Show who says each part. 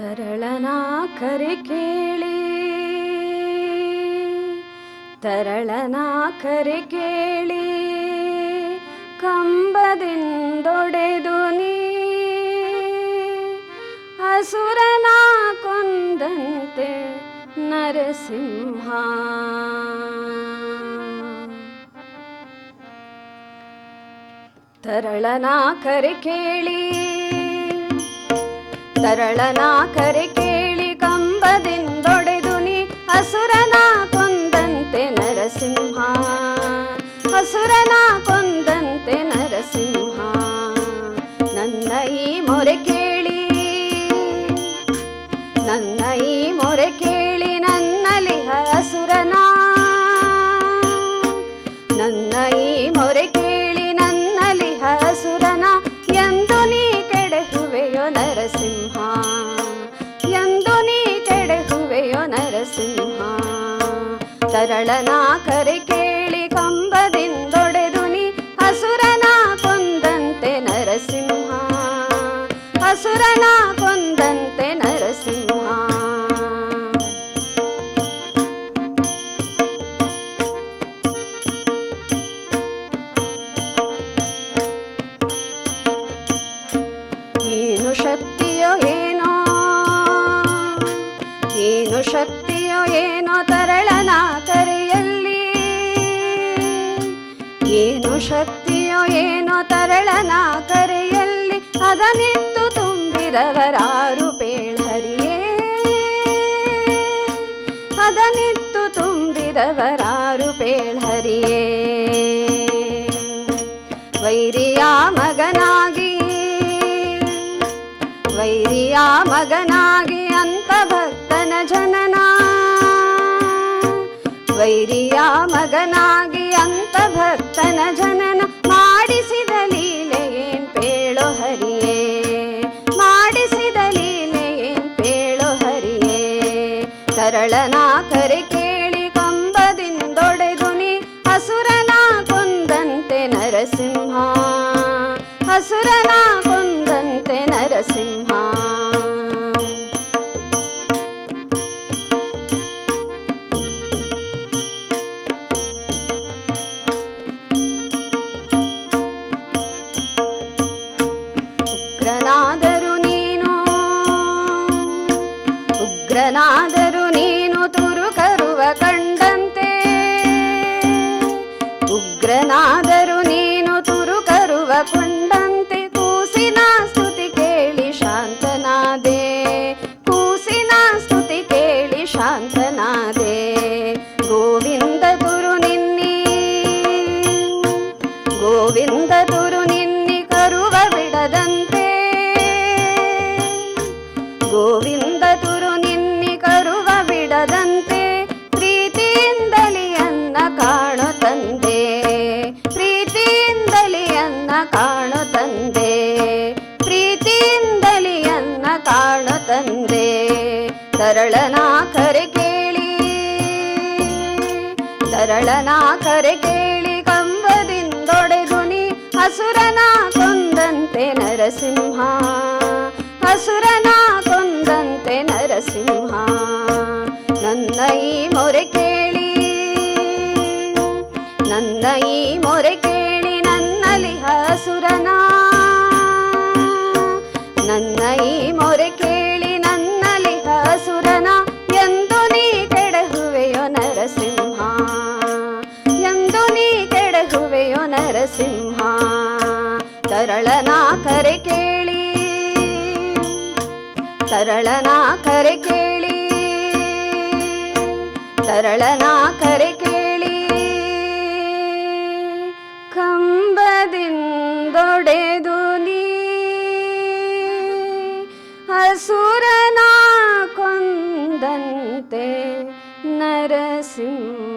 Speaker 1: ತರಳನ ಕರೆ ಕೇಳಿ. ತರಳನ ಕರೆ ಕೇಳಿ. ಕಂಬದಿಂದೊಡೆದು ನೀ. ಅಸುರನ ಕೊಂದಂತೆ ನರಸಿಂಹ. ತರಳನ ಕರೆ ಕೇಳಿ. ತರಳನ ಕರೆ ನರಸಿಂಹ ಎಂದು ನೀ ಕೆಡಹುವೆಯೋ ನರಸಿಂಹ ತರಳನ ಶಕ್ತಿಯೋ ಏನೋ ತರಳನ ಕರೆಯಲ್ಲಿ? ಏನು ಶಕ್ತಿಯೋ ಏನೋ ತರಳನ ಕರೆಯಲ್ಲಿ? ಅದನಿತ್ತು ತುಂಬಿದವರಾರು ಪೇಳರಿಯೇ ಅದನಿತ್ತು ತುಂಬಿದವರಾರು ಪೇಳರಿಯೇ ವೈರಿಯ ಮಗನಾಗಿ ವೈರಿಯ ಮಗನಾಗಿ ವೈರಿಯ ಮಗನಾಗಿ ಅಂತ ಭಕ್ತನ ಜನನ ಮಾಡಿಸಿದ ಲೀಲೆಯೇನ್ ಪೇಳೋ ಹರಿಯೇ? ಮಾಡಿಸಿದ ಲೀಲೆಯೇನ್ ಪೇಳೋ ಹರಿಯೇ? ಸರಳನ ಕರೆ ಕೇಳಿ ಕಂಬದಿಂದೊಡೆದುನಿ ಹಸುರನ ಕುಂದಂತೆ ನರಸಿಂಹ. ಹಸುರನ ಉಗ್ರನಾದರು ನೀನು ತುರುಕರುವ ಕಂಡಂತೆ. ಉಗ್ರನಾದರು ತರಳನ ಕರೆ ಕೇಳಿ ಸರಳನಾ ಕರೆ ಕೇಳಿ ಕಂಬದಿಂದೊಡೆದು ನೀ ಹಸುರನ ಕೊಂದಂತೆ ನರಸಿಂಹ ಹಸುರನ ಕೊಂದಂತೆ ನರಸಿಂಹ. ನನ್ನ ಈ ಮೊರೆ ಕೇಳಿ, ನನ್ನ ಈ ಮೊರೆ ಕೇಳಿ ನನ್ನಲಿ ಹಸುರನ ನನ್ನ ಈ ಮೊರೆ ತರಳನ ಕರೆ ಕೇಳಿ ತರಳನ ಕರೆ ಕೇಳಿ ಕಂಬದಿಂದೊಡೆದು ನೀ ಹಸುರನ ಕೊಂದಂತೆ ನರಸಿಂಹ